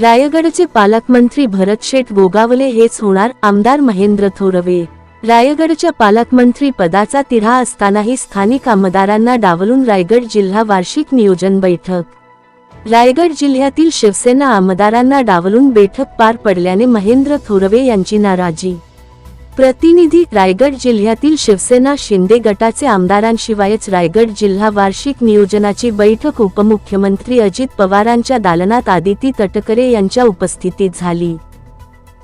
रायगडचे पालकमंत्री भरत शेठ गोगावले हेच होणार आमदार महेंद्र थोरवे. रायगडच्या पालकमंत्री पदाचा तिढा असतानाही स्थानिक आमदारांना डावलून रायगड जिल्हा वार्षिक नियोजन बैठक. रायगड जिल्ह्यातील शिवसेना आमदारांना डावलून बैठक पार पडल्याने महेंद्र थोरवे यांची नाराजी. प्रतिनिधी रायगड जिल्ह्यातील शिवसेना शिंदे गटाचे आमदारांशिवायच रायगड जिल्हा वार्षिक नियोजनाची बैठक उपमुख्यमंत्री अजित पवारांच्या दालनात आदिती तटकरे यांच्या उपस्थितीत झाली.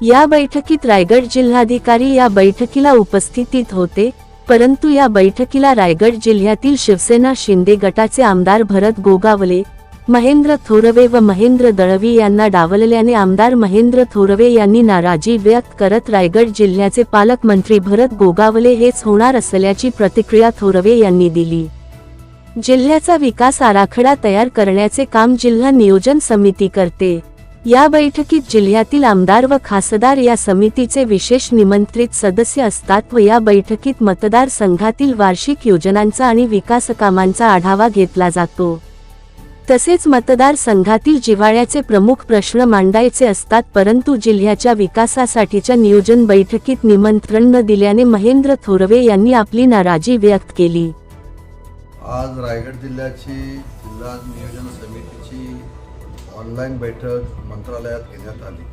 या बैठकीत रायगड जिल्हाधिकारी या बैठकीला उपस्थितीत होते परंतु या बैठकीला रायगड जिल्ह्यातील शिवसेना शिंदे गटाचे आमदार भरत गोगावले महेंद्र थोरवे व महेंद्र दळवी यांना डावलल्याने आमदार महेंद्र थोरवे यांनी नाराजी व्यक्त करत रायगड जिल्ह्याचे पालकमंत्री भरत गोगावले हेच होणार असल्याची प्रतिक्रिया थोरवे यांनी दिली. जिल्ह्याचा विकास आराखडा तयार करण्याचे काम जिल्हा नियोजन समिती करते. या बैठकीत जिल्ह्यातील आमदार व खासदार या समितीचे विशेष निमंत्रित सदस्य असतात व या बैठकीत मतदार संघातील वार्षिक योजनांचा आणि विकास कामांचा आढावा घेतला जातो. तसेच मतदार संघातील जिव्हाळ्याचे प्रमुख प्रश्न मांडायचे असतात परंतु जिल्ह्याच्या विकासासाठीच्या नियोजन बैठकीत निमंत्रण न दिल्याने महेंद्र थोरवे यांनी आपली नाराजी व्यक्त केली. आज रायगड जिल्ह्याची जिल्हा नियोजन समितीची ऑनलाईन बैठक मंत्रालयात घेण्यात आली.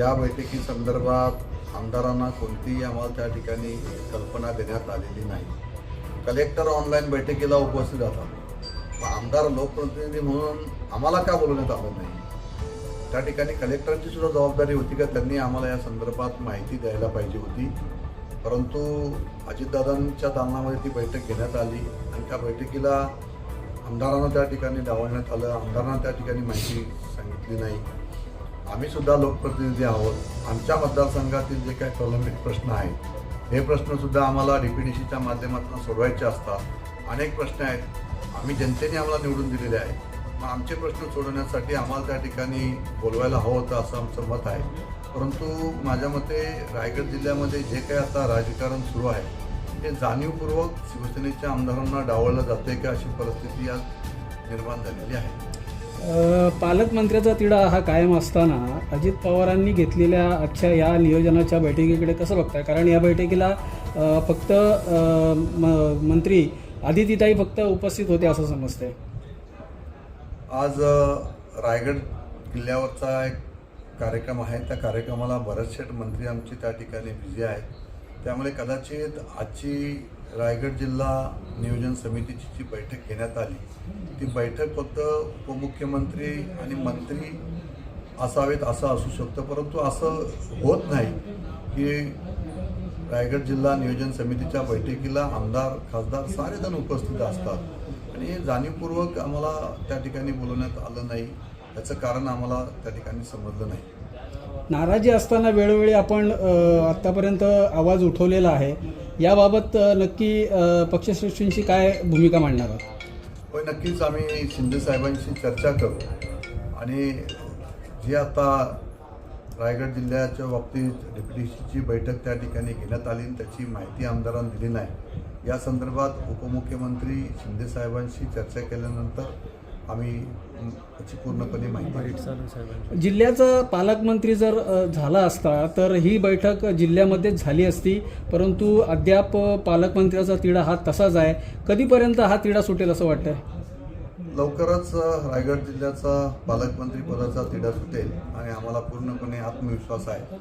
या बैठकी संदर्भात आमदारांना कोणतीही आम्हाला त्या ठिकाणी कल्पना देण्यात आलेली नाही. कलेक्टर ऑनलाईन बैठकीला उपस्थित राहतात आमदार लोकप्रतिनिधी म्हणून आम्हाला का बोलवण्यात आलं नाही? त्या ठिकाणी कलेक्टरांची सुद्धा जबाबदारी होती का? त्यांनी आम्हाला या संदर्भात माहिती द्यायला पाहिजे होती. परंतु अजितदादांच्या दालनामध्ये ती बैठक घेण्यात आली आणि त्या बैठकीला आमदारांना त्या ठिकाणी डावलण्यात आलं. आमदारांना त्या ठिकाणी माहिती सांगितली नाही. आम्ही सुद्धा लोकप्रतिनिधी आहोत. आमच्या मतदारसंघातील जे काही प्रलंबित प्रश्न आहेत हे प्रश्नसुद्धा आम्हाला डी पी डी सीच्या माध्यमातून सोडवायचे असतात. अनेक प्रश्न आहेत. आम्ही जनतेने आम्हाला निवडून दिलेले आहे. मग आमचे प्रश्न सोडवण्यासाठी आम्हाला त्या ठिकाणी बोलवायला हवं होतं असं आमचं मत आहे. परंतु माझ्या मते रायगड जिल्ह्यामध्ये जे काही आता राजकारण सुरू आहे ते जाणीवपूर्वक शिवसेनेच्या आमदारांना डावळलं जाते का अशी परिस्थिती आज निर्माण झालेली आहे. पालकमंत्र्याचा तिढा हा कायम असताना अजित पवारांनी घेतलेल्या आजच्या या नियोजनाच्या बैठकीकडे कसं बघताय? कारण या बैठकीला फक्त म- मंत्री आदितीताई फक्त उपस्थित होते असं समजते आज रायगड किल्ल्यावरचा एक कार्यक्रम आहे. त्या कार्यक्रमाला बरेचसे मंत्री आमची त्या ठिकाणी बिझी आहेत. त्यामुळे कदाचित आजची रायगड जिल्हा नियोजन समितीची जी बैठक घेण्यात आली ती बैठक फक्त उपमुख्यमंत्री आणि मंत्री असावेत असं असू शकतं. परंतु असं होत नाही की रायगड जिल्हा नियोजन समितीच्या बैठकीला आमदार खासदार सारेजण उपस्थित असतात. आणि जाणीवपूर्वक आम्हाला त्या ठिकाणी बोलवण्यात आलं नाही. याचं कारण आम्हाला त्या ठिकाणी समजलं नाही. नाराजी असताना वेळोवेळी आपण आत्तापर्यंत आवाज उठवलेला आहे. याबाबत नक्की अ, पक्षश्रेष्ठींची काय भूमिका मांडणार आहात? होय नक्कीच आम्ही शिंदे साहेबांशी चर्चा करू. आणि जी आता रायगड जिल्ह्याच्या बाबतीत डेप्युटीची बैठक त्या ठिकाणी घेण्यात आली. आणि त्याची माहिती आमदारांनी दिली नाही. या संदर्भात उपमुख्यमंत्री शिंदे साहेबांशी चर्चा केल्यानंतर आम्ही त्याची पूर्णपणे माहिती. जिल्ह्याचा पालकमंत्री जर झाला असता तर ही बैठक जिल्ह्यामध्येच झाली असती परंतु अद्याप पालकमंत्र्याचा तिढा हा तसाच आहे. कधीपर्यंत हा तिढा सुटेल असं वाटतंय? लवकरच रायगड जिल्ह्याचा पालकमंत्री पदाचा तिढा सुटेल आणि आम्हाला पूर्णपणे आत्मविश्वास आहे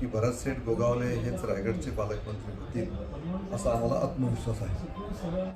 की भरत शेठ गोगावले हेच रायगडचे पालकमंत्री होतील असा आम्हाला आत्मविश्वास आहे.